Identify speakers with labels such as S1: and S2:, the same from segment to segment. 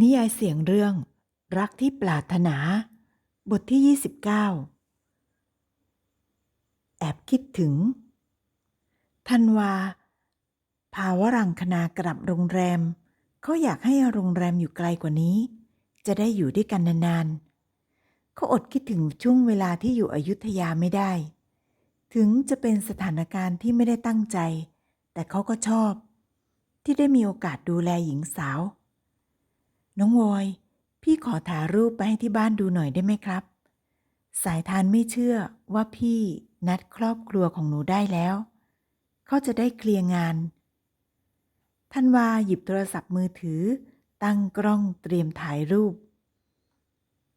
S1: นิยายเสียงเรื่อง รักที่ปรารถนา บทที่ 29 แอบคิดถึง ธันวาพาวรังคณากลับโรงแรม เขาอยากให้โรงแรมอยู่ไกลกว่านี้ จะได้อยู่ด้วยกันนานๆ เขาอดคิดถึงช่วงเวลาที่อยู่อยุธยาไม่ได้ ถึงจะเป็นสถานการณ์ที่ไม่ได้ตั้งใจ แต่เขาก็ชอบ ที่ได้มีโอกาสดูแลหญิงสาว น้องวอย พี่ขอถ่ายรูปไปให้ที่บ้านดูหน่อยได้ไหมครับ สายทานไม่เชื่อว่าพี่นัดครอบครัวของหนูได้แล้ว เขาจะได้เคลียร์งานท่านวาหยิบโทรศัพท์มือถือ ตั้งกล้องเตรียมถ่ายรูป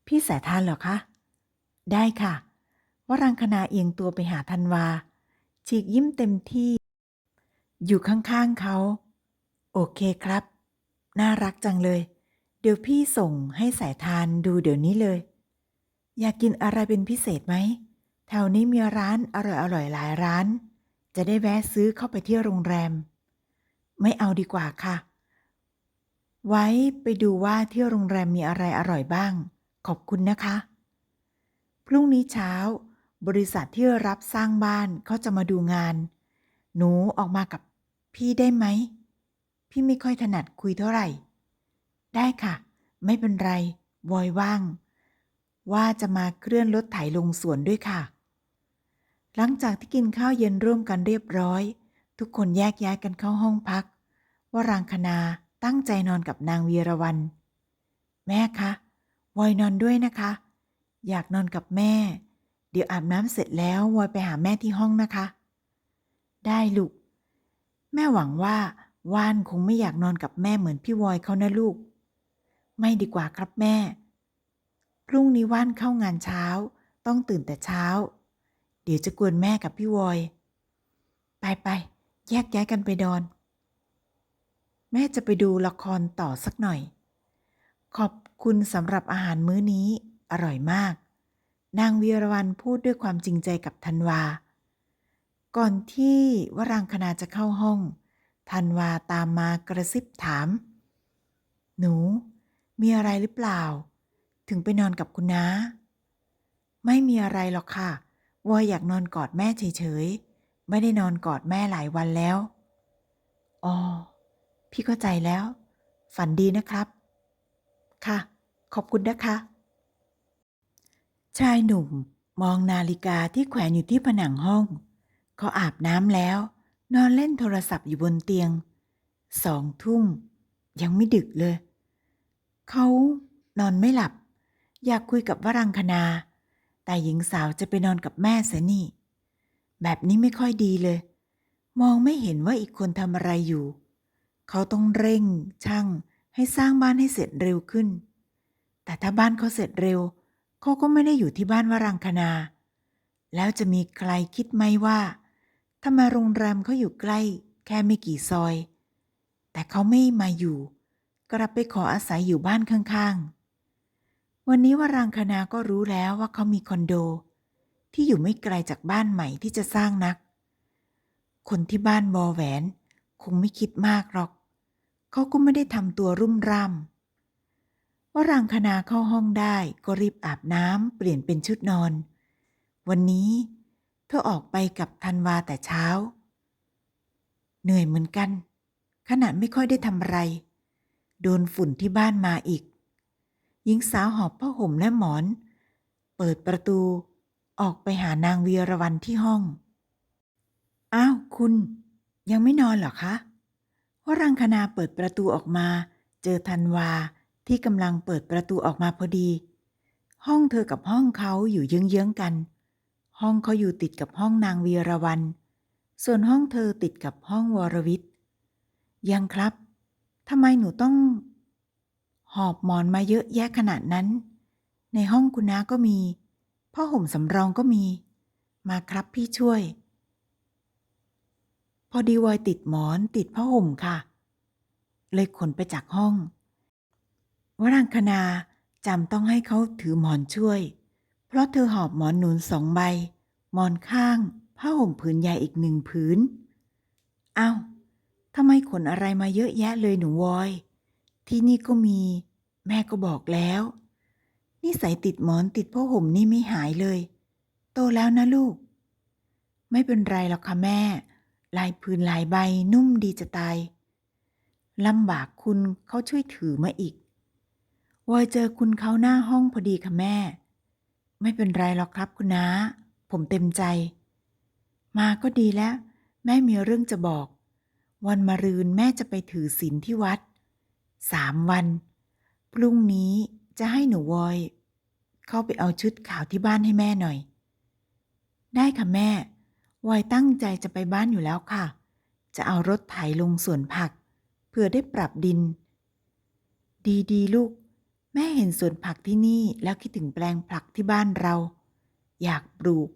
S1: พี่สายทานเหรอคะ ได้ค่ะ วรังคณาเอียงตัวไปหาธันวา ฉีกยิ้มเต็มที่ อยู่ข้างๆเขา โอเคครับ น่ารักจังเลย เดี๋ยวพี่ส่งให้สายทานดูเดี๋ยวนี้เลย อยากกินอะไรเป็นพิเศษไหม แถวนี้มีร้านอร่อยๆหลายร้าน จะได้แวะซื้อเข้าไปที่โรงแรม ไม่เอาดีกว่าค่ะ ไว้ไปดูว่าที่โรงแรมมีอะไรอร่อยบ้าง ขอบคุณนะคะ พรุ่งนี้เช้า บริษัทที่รับสร้างบ้านเขาจะมาดูงาน หนูออกมากับพี่ได้ไหม พี่ไม่ค่อยถนัดคุยเท่าไหร่ ได้ค่ะ ไม่เป็นไร วอยว่าง ว่าจะมาเคลื่อนรถไถลงสวนด้วยค่ะ หลังจากที่กินข้าวเย็นร่วมกันเรียบร้อย ทุกคนแยกย้ายกันเข้าห้องพัก ว่ารางคณาตั้งใจนอนกับนางวีรวันแม่คะวอยนอนด้วยนะคะ อยากนอนกับแม่ เดี๋ยวอาบน้ำเสร็จแล้ววอยไปหาแม่ที่ห้องนะคะ ได้ลูก แม่หวังว่าว่านคงไม่อยากนอนกับแม่เหมือนพี่วอยเขานะลูก ไม่ดีกว่าครับแม่พรุ่งนี้ว่านเข้างานเช้า ต้องตื่นแต่เช้า เดี๋ยวจะกวนแม่กับพี่วอย ไปไปแยกย้ายกันไปดอน แม่จะไปดูละครต่อสักหน่อย ขอบคุณสำหรับอาหารมื้อนี้อร่อยมาก นางวีรวันพูดด้วยความจริงใจกับธันวา ก่อนที่วรางคณาจะเข้าห้องธันวาตามมากระซิบถาม หนู มีอะไรหรือเปล่า ถึงไปนอนกับคุณน้าไม่มีอะไรหรอกค่ะวอยอยากนอนกอดแม่เฉยๆ ไม่ได้นอนกอดแม่หลายวันแล้ว อ๋อ พี่เข้าใจแล้ว ฝันดีนะครับ ค่ะ ขอบคุณนะคะ ชายหนุ่มมองนาฬิกาที่แขวนอยู่ที่ผนังห้อง เขาอาบน้ำแล้ว นอนเล่นโทรศัพท์อยู่บนเตียง สองทุ่ม ยังไม่ดึกเลย เขานอนไม่หลับ อยากคุยกับวรังคณา แต่หญิงสาวจะไปนอนกับแม่เสียนี่ แบบนี้ไม่ค่อยดีเลย มองไม่เห็นว่าอีกคนทำอะไรอยู่ เขาต้องเร่งช่างให้สร้างบ้านให้เสร็จเร็วขึ้น แต่ถ้าบ้านเขาเสร็จเร็ว เขาก็ไม่ได้อยู่ที่บ้านวรังคณา แล้วจะมีใครคิดไหมว่าทำไมโรงแรมเขาอยู่ใกล้ แค่ไม่กี่ซอย แต่เขาไม่มาอยู่ กลับไปขออาศัยอยู่บ้านข้างๆ วันนี้วรังคณาก็รู้แล้วว่าเขามีคอนโด ที่อยู่ไม่ไกลจากบ้านใหม่ที่จะสร้างนัก คนที่บ้านบอแหวน คงไม่คิดมากหรอก เขาก็ไม่ได้ทำตัวรุ่มร่ำวรังคณาเข้าห้องได้ก็รีบอาบน้ำเปลี่ยนเป็นชุดนอน วันนี้เธอออกไปกับธันวาแต่เช้า เหนื่อยเหมือนกัน ขนาดไม่ค่อยได้ทำอะไร โดนฝุ่นที่บ้านมาอีก หญิงสาวหอบผ้าห่มและหมอน เปิดประตูออกไปหานางวีรวันที่ห้อง อ้าว คุณ ยังไม่นอนหรอคะวรังคณาเปิดประตูออกมา เจอธันวาที่กำลังเปิดประตูออกมาพอดี ห้องเธอกับห้องเขาอยู่เยื้องๆกัน ห้องเขาอยู่ติดกับห้องนางวีรวัน ส่วนห้องเธอติดกับห้องวรวิทย์ยังครับ ทำไมหนูต้อง หอบหมอนมาเยอะแยะขนาดนั้น ในห้องคุณน้าก็มีผ้าห่มสำรองก็มี มาครับพี่ช่วย พอดีวอยติดหมอนติดผ้าห่มค่ะ เลยขนไปจากห้อง วรังคณาจำต้องให้เขาถือหมอนช่วย เพราะเธอหอบหมอนหนุนสองใบ หมอนข้าง ผ้าห่มผืนใหญ่อีกหนึ่งผืนอ้าว ทำไมขนอะไรมาเยอะแยะเลยหนูวอย ที่นี่ก็มี แม่ก็บอกแล้ว นิสัยติดหมอนติดผ้าห่มนี่ไม่หายเลย โตแล้วนะลูก ไม่เป็นไรหรอกค่ะแม่ ลายพื้นลายใบนุ่มดีจะตายลำบากคุณเขาช่วยถือมาอีกวอยเจอคุณเขาหน้าห้องพอดีค่ะแม่ ไม่เป็นไรหรอกครับคุณน้า ผมเต็มใจ มาก็ดีแล้ว แม่มีเรื่องจะบอก วันมะรืนแม่จะไปถือศีลที่วัดสามวัน พรุ่งนี้จะให้หนูวอย เข้าไปเอาชุดขาวที่บ้านให้แม่หน่อย ได้ค่ะแม่ วอยตั้งใจจะไปบ้านอยู่แล้วค่ะ จะเอารถไถลงสวนผักเพื่อได้ปรับดิน ดีดีลูก แม่เห็นสวนผักที่นี่แล้วคิดถึงแปลงผักที่บ้านเรา อยากปลูก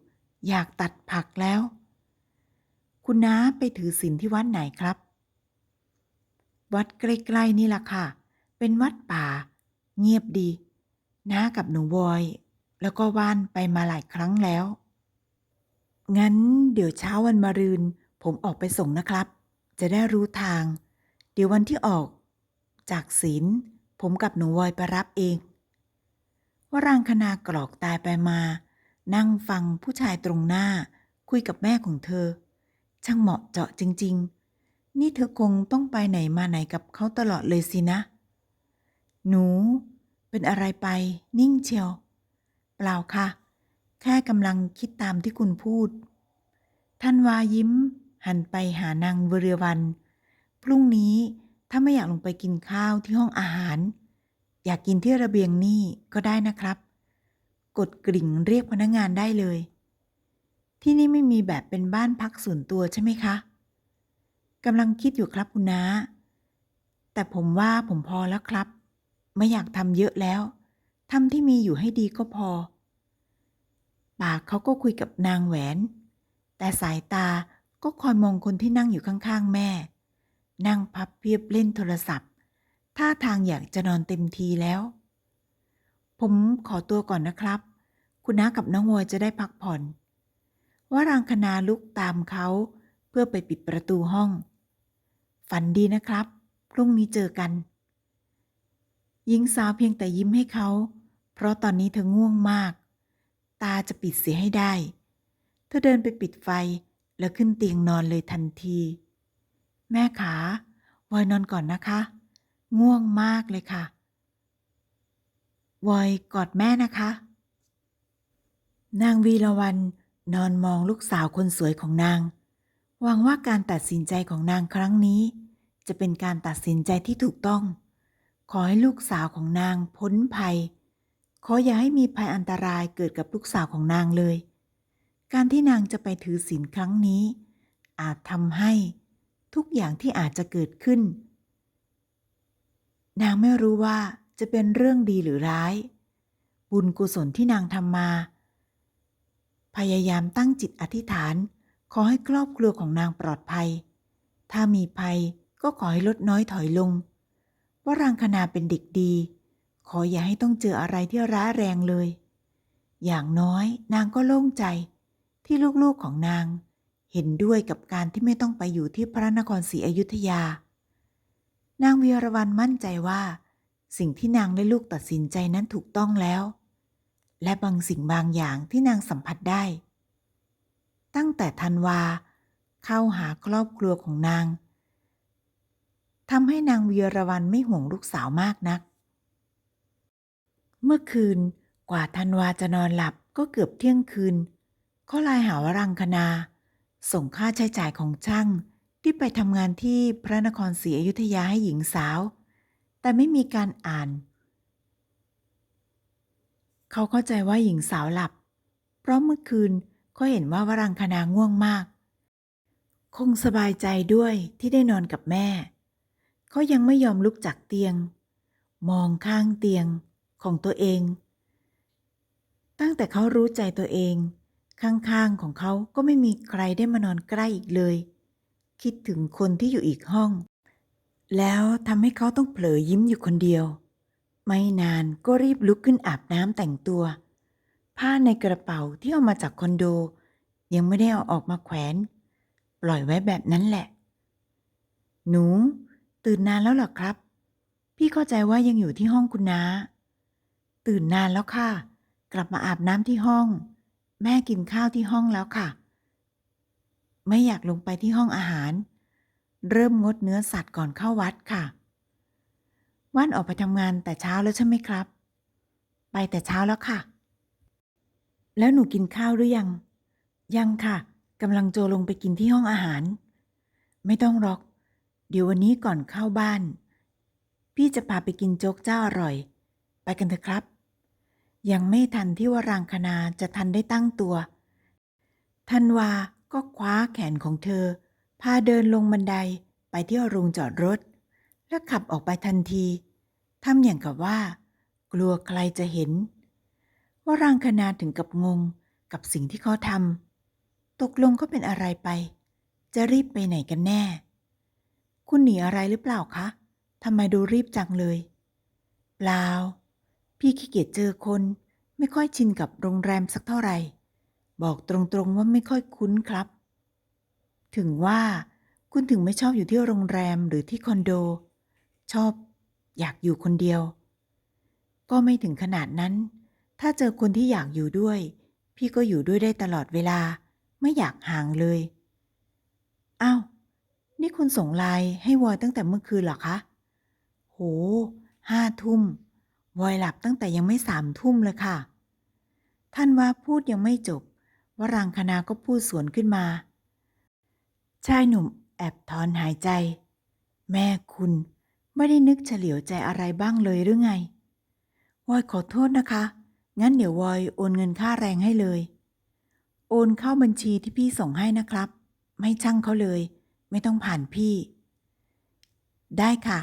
S1: อยากตัดผักแล้ว คุณน้าไปถือศีลที่วัดไหนครับ วัดใกล้ๆนี่ล่ะค่ะ เป็นวัดป่า เงียบดี น้ากับหนูวอย แล้วก็ว่านไปมาหลายครั้งแล้ว งั้นเดี๋ยวเช้าวันมะรืน ผมออกไปส่งนะครับ จะได้รู้ทาง เดี๋ยววันที่ออก จากศีลผมกับหนูวอยไปรับเองวรางคณากรอกตายไปมา นั่งฟังผู้ชายตรงหน้า คุยกับแม่ของเธอ ช่างเหมาะเจาะจริง ๆ นี่เธอคงต้องไปไหนมาไหนกับเขาตลอดเลยสินะ หนู เป็นอะไรไป นิ่งเชียว เปล่าค่ะ แค่กำลังคิดตามที่คุณพูด ท่านวายิ้ม หันไปหานางเวเรวัน พรุ่งนี้ถ้าไม่อยากลงไปกินข้าวที่ห้องอาหาร อยากกินที่ระเบียงนี่ก็ได้นะครับ กดกริ่งเรียกพนักงานได้เลย ที่นี่ไม่มีแบบเป็นบ้านพักส่วนตัวใช่ไหมคะกำลังคิดอยู่ครับคุณน้า แต่ผมว่าผมพอแล้วครับ ไม่อยากทำเยอะแล้วทำที่มีอยู่ให้ดีก็พอ ปากเขาก็คุยกับนางแหวน แต่สายตาก็คอยมองคนที่นั่งอยู่ข้างๆ แม่ นั่งพับเพียบเล่นโทรศัพท์ ท่าทางอยากจะนอนเต็มทีแล้ว ผมขอตัวก่อนนะครับ คุณน้ากับน้องวอยจะได้พักผ่อน วารางคณาลุกตามเขาเพื่อไปปิดประตูห้อง ฝันดีนะครับ พรุ่งนี้เจอกัน หญิงสาวเพียงแต่ยิ้มให้เขา เพราะตอนนี้เธอง่วงมาก ตาจะปิดเสียให้ได้ เธอเดินไปปิดไฟแล้วขึ้นเตียงนอนเลยทันที แม่ขาวอยนอนก่อนนะคะ ง่วงมากเลยค่ะวอยกอดแม่นะคะ นางวีระวัน นอนมองลูกสาวคนสวยของนาง หวังว่าการตัดสินใจของนางครั้งนี้ จะเป็นการตัดสินใจที่ถูกต้อง ขอให้ลูกสาวของนางพ้นภัย ขออย่าให้มีภัยอันตรายเกิดกับลูกสาวของนางเลย การที่นางจะไปถือศีลครั้งนี้ อาจทำให้ทุกอย่างที่อาจจะเกิดขึ้น นางไม่รู้ว่าจะเป็นเรื่องดีหรือร้าย บุญกุศลที่นางทำมา พยายามตั้งจิตอธิษฐาน ขอให้ครอบครัวของนางปลอดภัย ถ้ามีภัยก็ขอให้ลดน้อยถอยลงว่ารางคณาเป็นเด็กดี ขออย่าให้ต้องเจออะไรที่ร้ายแรงเลย อย่างน้อยนางก็โล่งใจ ที่ลูกๆของนาง เห็นด้วยกับการที่ไม่ต้องไปอยู่ที่พระนครศรีอยุธยา นางวีรวรรณมั่นใจว่า สิ่งที่นางและลูกตัดสินใจนั้นถูกต้องแล้ว และบางสิ่งบางอย่างที่นางสัมผัสได้ ตั้งแต่ธันวาเข้าหาครอบครัวของนางทำให้นางเวียรวรรณไม่ห่วงลูกสาวมากนัก เมื่อคืนกว่าธันวาจะนอนหลับก็เกือบเที่ยงคืนก็ไลน์หาวรังคณา ส่งค่าใช้จ่ายของช่างที่ไปทำงานที่พระนครศรีอยุธยาให้หญิงสาว แต่ไม่มีการอ่าน เขาเข้าใจว่าหญิงสาวหลับ เพราะเมื่อคืนก็เห็นว่าวรังคณาง่วงมาก คงสบายใจด้วยที่ได้นอนกับแม่ เขายังไม่ยอมลุกจากเตียง มองข้างเตียงของตัวเอง ตั้งแต่เขารู้ใจตัวเอง ข้างๆของเขาก็ไม่มีใครได้มานอนใกล้อีกเลย คิดถึงคนที่อยู่อีกห้อง แล้วทำให้เขาต้องเผลอยิ้มอยู่คนเดียว ไม่นานก็รีบลุกขึ้นอาบน้ำแต่งตัว ผ้าในกระเป๋าที่เอามาจากคอนโด ยังไม่ได้เอาออกมาแขวน ปล่อยไว้แบบนั้นแหละ หนู ตื่นนานแล้วหรอครับพพี่เข้าใจว่ายังอยู่ที่ห้องคุณน้า ตื่นนานแล้วค่ะ กลับมาอาบน้ำที่ห้อง แม่กินข้าวที่ห้องแล้วค่ะ ไม่อยากลงไปที่ห้องอาหาร เริ่มงดเนื้อสัตว์ก่อนเข้าวัดค่ะ ว่านออกไปทำงานแต่เช้าแล้วใช่ไหมครับ ไปแต่เช้าแล้วค่ะ แล้วหนูกินข้าวหรือยัง ยังค่ะกำลังโจลงไปกินที่ห้องอาหาร ไม่ต้องหรอก เดี๋ยววันนี้ก่อนเข้าบ้าน พี่จะพาไปกินโจ๊กเจ้าอร่อย ไปกันเถอะครับ ยังไม่ทันที่วรางคณาจะทันได้ตั้งตัวทันวาก็คว้าแขนของเธอ พาเดินลงบันไดไปที่โรงจอดรถ และขับออกไปทันทีทำอย่างกับว่า กลัวใครจะเห็น ว่ารางคณาถึงกับงงกับสิ่งที่เขาทำตกลงก็เป็นอะไรไป จะรีบไปไหนกันแน่ คุณหนีอะไรหรือเปล่าคะทำไมดูรีบจังเลย เปล่า พี่ขี้เกียจเจอคนไม่ค่อยชินกับโรงแรมสักเท่าไหร่ บอกตรงๆว่าไม่ค่อยคุ้นครับ ถึงว่าคุณถึงไม่ชอบอยู่ที่โรงแรมหรือที่คอนโด ชอบอยากอยู่คนเดียว ก็ไม่ถึงขนาดนั้น ถ้าเจอคนที่อยากอยู่ด้วย พี่ก็อยู่ด้วยได้ตลอดเวลา ไม่อยากห่างเลยอ้าวนี่คุณส่งไลน์ให้วอยตั้งแต่เมื่อคืนเหรอคะ โห ห้าทุ่ม วอยหลับตั้งแต่ยังไม่สามทุ่มเลยค่ะ ท่านว่าพูดยังไม่จบ วรางคณาก็พูดสวนขึ้นมา ชายหนุ่มแอบถอนหายใจ แม่คุณ ไม่ได้นึกเฉลียวใจอะไรบ้างเลยหรือไงวอยขอโทษนะคะ งั้นเดี๋ยววอยโอนเงินค่าแรงให้เลย โอนเข้าบัญชีที่พี่ส่งให้นะครับ ไม่ช่างเขาเลย ไม่ต้องผ่านพี่ ได้ค่ะ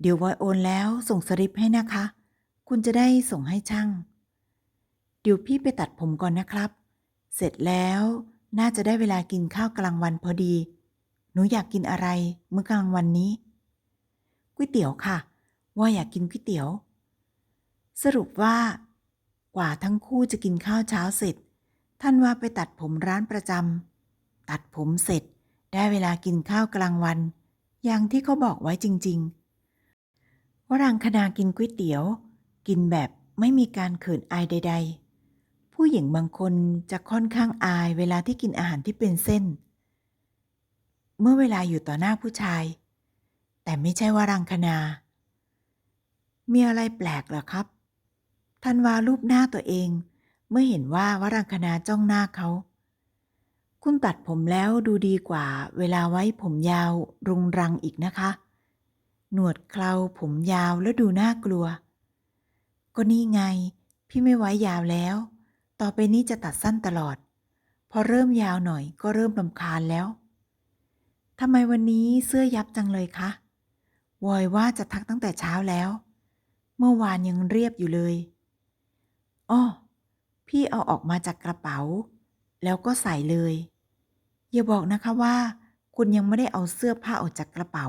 S1: เดี๋ยววอยโอนแล้วส่งสลิปให้นะคะ คุณจะได้ส่งให้ช่าง เดี๋ยวพี่ไปตัดผมก่อนนะครับ เสร็จแล้วน่าจะได้เวลากินข้าวกลางวันพอดี หนูอยากกินอะไรเมื้อกลางวันนี้ ก๋วยเตี๋ยวค่ะ ว่าอยากกินก๋วยเตี๋ยว สรุปว่า กว่าทั้งคู่จะกินข้าวเช้าเสร็จ ท่านว่าไปตัดผมร้านประจำตัดผมเสร็จ ได้เวลากินข้าวกลางวัน อย่างที่เขาบอกไว้จริง ๆ วรังคณากินก๋วยเตี๋ยว กินแบบไม่มีการเขินอายใด ๆ ผู้หญิงบางคนจะค่อนข้างอายเวลาที่กินอาหารที่เป็นเส้น เมื่อเวลาอยู่ต่อหน้าผู้ชาย แต่ไม่ใช่วรังคณา มีอะไรแปลกเหรอครับทันวารูปหน้าตัวเอง เมื่อเห็นว่าวรังคณาจ้องหน้าเขา คุณตัดผมแล้วดูดีกว่า เวลาไว้ผมยาวรุงรังอีกนะคะ หนวดเคราผมยาวแล้วดูน่ากลัว ก็นี่ไง พี่ไม่ไว้ยาวแล้ว ต่อไปนี้จะตัดสั้นตลอด พอเริ่มยาวหน่อยก็เริ่มลำคาญแล้วทำไมวันนี้เสื้อยับจังเลยคะ วอยว่าจะทักตั้งแต่เช้าแล้ว เมื่อวานยังเรียบอยู่เลยอ้อพี่เอาออกมาจากกระเป๋า แล้วก็ใส่เลย อย่าบอกนะคะว่า คุณยังไม่ได้เอาเสื้อผ้าออกจากกระเป๋า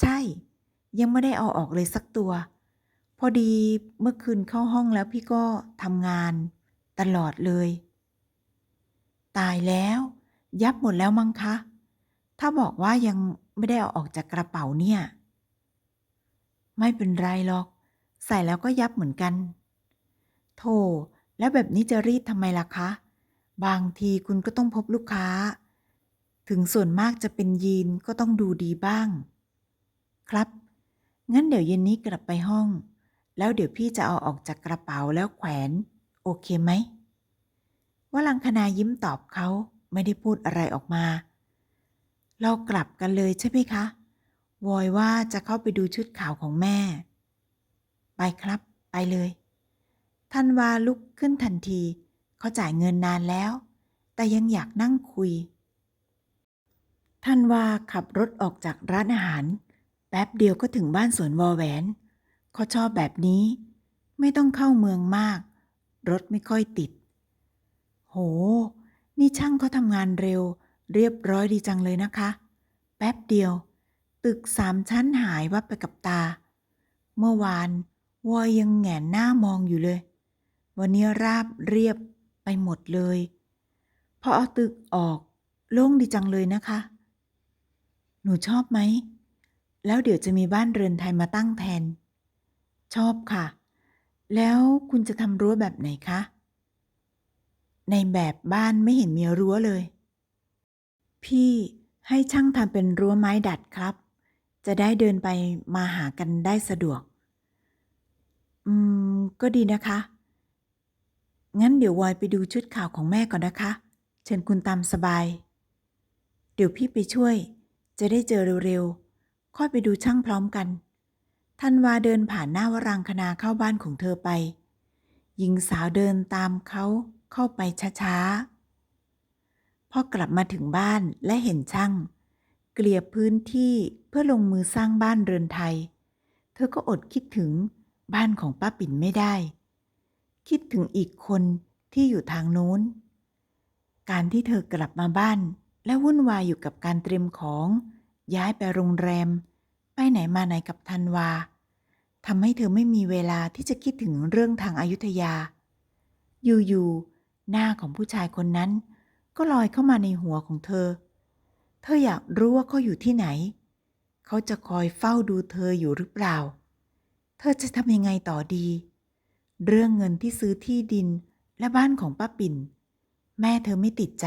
S1: ใช่ ยังไม่ได้เอาออกเลยสักตัว พอดีเมื่อคืนเข้าห้องแล้วพี่ก็ทำงาน ตลอดเลย ตายแล้ว ยับหมดแล้วมั้งคะ ถ้าบอกว่ายัง ไม่ได้เอาออกจากกระเป๋าเนี่ย ไม่เป็นไรหรอก ใส่แล้วก็ยับเหมือนกัน โธ่แล้วแบบนี้จะรีดทำไมล่ะคะ บางทีคุณก็ต้องพบลูกค้า ถึงส่วนมากจะเป็นยีนก็ต้องดูดีบ้าง ครับ งั้นเดี๋ยวเย็นนี้กลับไปห้อง แล้วเดี๋ยวพี่จะเอาออกจากกระเป๋าแล้วแขวน โอเคไหมว่าลังคณายิ้มตอบเขาไม่ได้พูดอะไรออกมา เรากลับกันเลยใช่ไหมคะ วอยว่าจะเข้าไปดูชุดขาวของแม่ ไปครับ ไปเลยทันวาลุกขึ้นทันที เขาจ่ายเงินนานแล้ว แต่ยังอยากนั่งคุยทันวาขับรถออกจากร้านอาหาร แป๊บเดียวก็ถึงบ้านสวนวอแหวน เขาชอบแบบนี้ ไม่ต้องเข้าเมืองมาก รถไม่ค่อยติด โห นี่ช่างเขาทำงานเร็ว เรียบร้อยดีจังเลยนะคะ แป๊บเดียว ตึกสามชั้นหายวับไปกับตา เมื่อวานวอยยังแงนหน้ามองอยู่เลย วันนี้ราบเรียบไปหมดเลย พอเอาตึกออกโล่งดีจังเลยนะคะ หนูชอบไหม แล้วเดี๋ยวจะมีบ้านเรือนไทยมาตั้งแทน ชอบค่ะ แล้วคุณจะทำรั้วแบบไหนคะ ในแบบบ้านไม่เห็นมีรั้วเลย พี่ให้ช่างทำเป็นรั้วไม้ดัดครับ จะได้เดินไปมาหากันได้สะดวก อืม ก็ดีนะคะ งั้นเดี๋ยววอยไปดูชุดข่าวของแม่ก่อนนะคะ เชิญคุณตามสบาย เดี๋ยวพี่ไปช่วย จะได้เจอเร็วๆ ค่อยไปดูช่างพร้อมกันธันวาเดินผ่านหน้าวรางคณาเข้าบ้านของเธอไป หญิงสาวเดินตามเขาเข้าไปช้าๆ พอกลับมาถึงบ้านและเห็นช่าง เกลี่ยพื้นที่เพื่อลงมือสร้างบ้านเรือนไทย เธอก็อดคิดถึงบ้านของป้าปิ่นไม่ได้ คิดถึงอีกคนที่อยู่ทางโน้น การที่เธอกลับมาบ้าน และวุ่นวายอยู่กับการเตรียมของ ย้ายไปโรงแรม ไปไหนมาไหนกับธันวาทำให้เธอไม่มีเวลาที่จะคิดถึงเรื่องทางอายุทยา อยู่ๆหน้าของผู้ชายคนนั้น ก็ลอยเข้ามาในหัวของเธอ เธออยากรู้ว่าเขาอยู่ที่ไหน เขาจะคอยเฝ้าดูเธออยู่หรือเปล่า เธอจะทำยังไงต่อดี เรื่องเงินที่ซื้อที่ดินและบ้านของป้าปิ่น แม่เธอไม่ติดใจ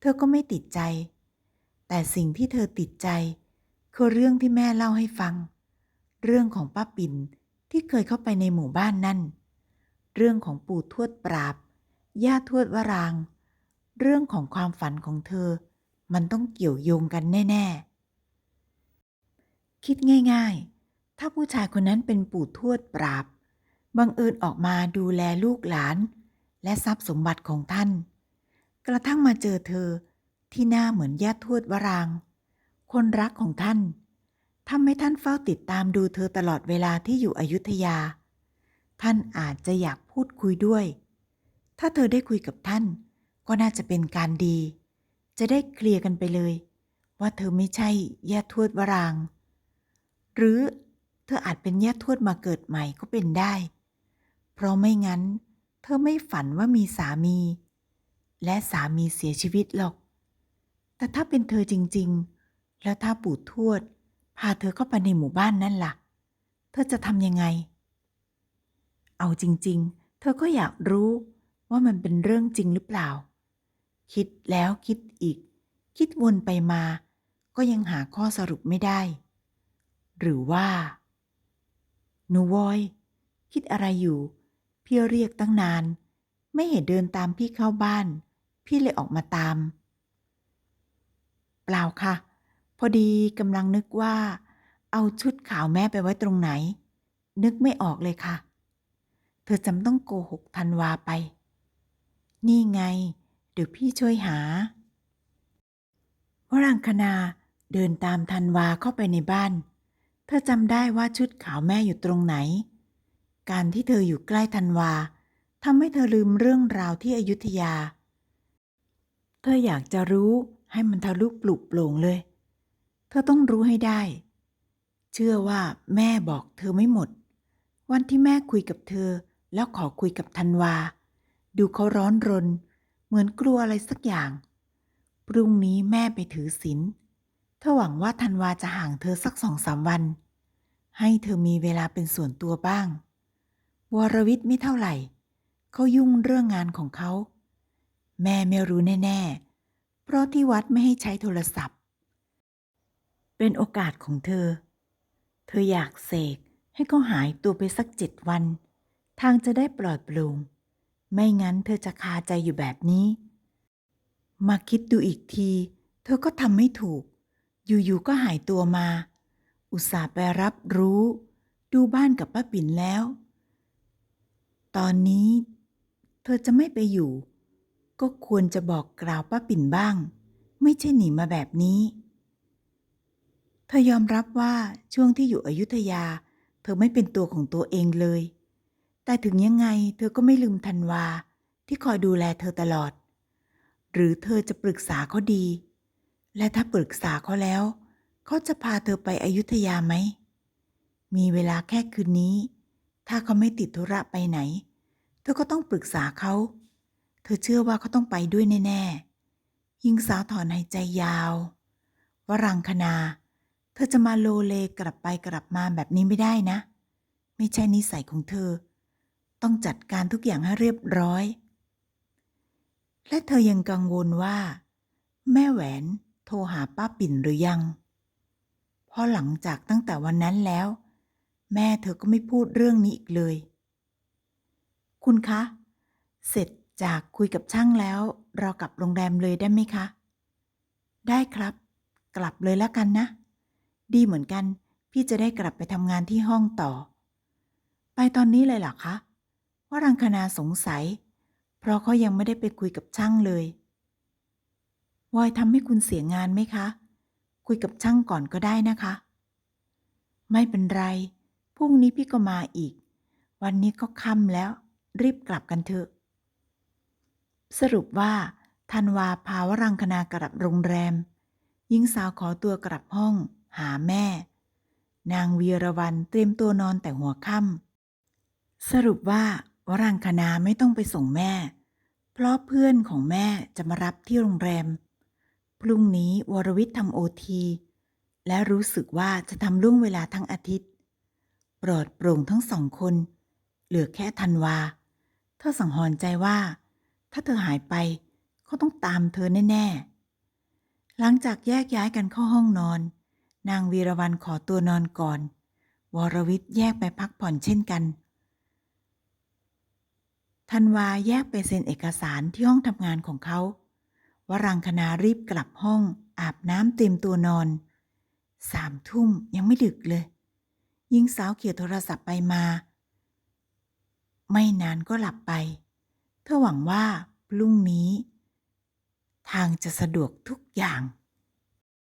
S1: เธอก็ไม่ติดใจ แต่สิ่งที่เธอติดใจ คือเรื่องที่แม่เล่าให้ฟัง เรื่องของป้าปิ่นที่เคยเข้าไปในหมู่บ้านนั่น เรื่องของปู่ทวดปราบ ย่าทวดวราง เรื่องของความฝันของเธอ มันต้องเกี่ยวโยงกันแน่ ๆ คิดง่าย ๆ ถ้าผู้ชายคนนั้นเป็นปู่ทวดปราบ บังเอิญออกมาดูแลลูกหลาน และทรัพย์สมบัติของท่าน กระทั่งมาเจอเธอที่หน้าเหมือนย่าทวดวราง คนรักของท่านทำให้ท่านเฝ้าติดตามดูเธอตลอดเวลาที่อยู่อยุธยา ท่านอาจจะอยากพูดคุยด้วย ถ้าเธอได้คุยกับท่าน ก็น่าจะเป็นการดี จะได้เคลียร์กันไปเลย ว่าเธอไม่ใช่ย่าทวดวราง หรือเธออาจเป็นย่าทวดมาเกิดใหม่ก็เป็นได้ เพราะไม่งั้น เธอไม่ฝันว่ามีสามี และสามีเสียชีวิตหรอก แต่ถ้าเป็นเธอจริง ๆ แล้วถ้าปู่ทวด พาเธอเข้าไปในหมู่บ้านนั่นล่ะ เธอจะทำยังไง เอาจริง ๆ เธอก็อยากรู้ว่ามันเป็นเรื่องจริงหรือเปล่า คิดแล้วคิดอีก คิดวนไปมา ก็ยังหาข้อสรุปไม่ได้ หรือว่า หนูวอย คิดอะไรอยู่ พี่เรียกตั้งนาน ไม่เห็นเดินตามพี่เข้าบ้าน พี่เลยออกมาตาม เปล่าค่ะ พอดีกำลังนึกว่า เอาชุดขาวแม่ไปไว้ตรงไหน นึกไม่ออกเลยค่ะ เธอจำต้องโกหกธันวาไป นี่ไง เดี๋ยวพี่ช่วยหาวรังคณาเดินตามธันวาเข้าไปในบ้าน เธอจำได้ว่าชุดขาวแม่อยู่ตรงไหน การที่เธออยู่ใกล้ธันวาทำให้เธอลืมเรื่องราวที่อยุธยา เธออยากจะรู้ให้มันทะลุปลุกโปร่งเลย เธอต้องรู้ให้ได้ เชื่อว่าแม่บอกเธอไม่หมด วันที่แม่คุยกับเธอแล้วขอคุยกับธันวา ดูเขาร้อนรน เหมือนกลัวอะไรสักอย่าง พรุ่งนี้แม่ไปถือศีลเธอหวังว่าธันวาจะห่างเธอสักสองสามวัน ให้เธอมีเวลาเป็นส่วนตัวบ้าง วรวิทย์ไม่เท่าไหร่ เขายุ่งเรื่องงานของเขา แม่ไม่รู้แน่ๆ เพราะที่วัดไม่ให้ใช้โทรศัพท์ เป็นโอกาสของเธอ เธออยากเสกให้เขาหายตัวไปสักเจ็ดวัน ทางจะได้ปลอดโปร่ง ไม่งั้นเธอจะคาใจอยู่แบบนี้ มาคิดดูอีกที เธอก็ทำไม่ถูก อยู่ๆก็หายตัวมา อุตส่าห์ไปรับรู้ ดูบ้านกับป้าปิ่นแล้ว ตอนนี้ เธอจะไม่ไปอยู่ ก็ควรจะบอกกล่าวป้าปิ่นบ้าง ไม่ใช่หนีมาแบบนี้ เธอยอมรับว่าช่วงที่อยู่อยุธยา เธอไม่เป็นตัวของตัวเองเลย แต่ถึงยังไงเธอก็ไม่ลืมธันวาที่คอยดูแลเธอตลอด หรือเธอจะปรึกษาเขาดี และถ้าปรึกษาเขาแล้ว เขาจะพาเธอไปอยุธยาไหม มีเวลาแค่คืนนี้ ถ้าเขาไม่ติดธุระไปไหน เธอก็ต้องปรึกษาเขา เธอเชื่อว่าเขาต้องไปด้วยแน่ๆหญิงสาวถอนหายใจยาววรังคณา เธอจะมาโลเลกลับไปกลับมาแบบนี้ไม่ได้นะ ไม่ใช่นิสัยของเธอ ต้องจัดการทุกอย่างให้เรียบร้อย และเธอยังกังวลว่า แม่แหวนโทรหาป้าปิ่นหรือยัง เพราะหลังจากตั้งแต่วันนั้นแล้ว แม่เธอก็ไม่พูดเรื่องนี้อีกเลย คุณคะ เสร็จจากคุยกับช่างแล้ว เรากลับโรงแรมเลยได้ไหมคะ ได้ครับ กลับเลยแล้วกันนะ ดีเหมือนกัน พี่จะได้กลับไปทำงานที่ห้องต่อ ไปตอนนี้เลยเหรอคะ ว่ารังคณาสงสัย เพราะเขายังไม่ได้ไปคุยกับช่างเลยวอยทำให้คุณเสียงานไหมคะ คุยกับช่างก่อนก็ได้นะคะ ไม่เป็นไร พรุ่งนี้พี่ก็มาอีก วันนี้ก็ค่ำแล้ว รีบกลับกันเถอะ สรุปว่าธันวาพาวรังคณากลับโรงแรมหญิงสาวขอตัวกลับห้อง หาแม่ นางวีรวันเตรียมตัวนอนแต่หัวค่ำสรุปว่า วรังคณาไม่ต้องไปส่งแม่ เพราะเพื่อนของแม่จะมารับที่โรงแรม พรุ่งนี้วรวิทย์ทำโอที และรู้สึกว่าจะทำล่วงเวลาทั้งอาทิตย์ ปลอดโปร่งทั้งสองคน เหลือแค่ธันวา เธอสังหรณ์ใจว่า ถ้าเธอหายไปเขาต้องตามเธอแน่ ๆ หลังจากแยกย้ายกันเข้าห้องนอน นางวีรวันขอตัวนอนก่อน วรวิทย์แยกไปพักผ่อนเช่นกัน ธันวาแยกไปเซ็นเอกสารที่ห้องทำงานของเขาวรังคณารีบกลับห้องอาบน้ำเต็มตัวนอน สามทุ่มยังไม่ดึกเลย ยิงสาวเขียโทรศัพท์ไปมา ไม่นานก็หลับไป เธอหวังว่าพรุ่งนี้ ทางจะสะดวกทุกอย่าง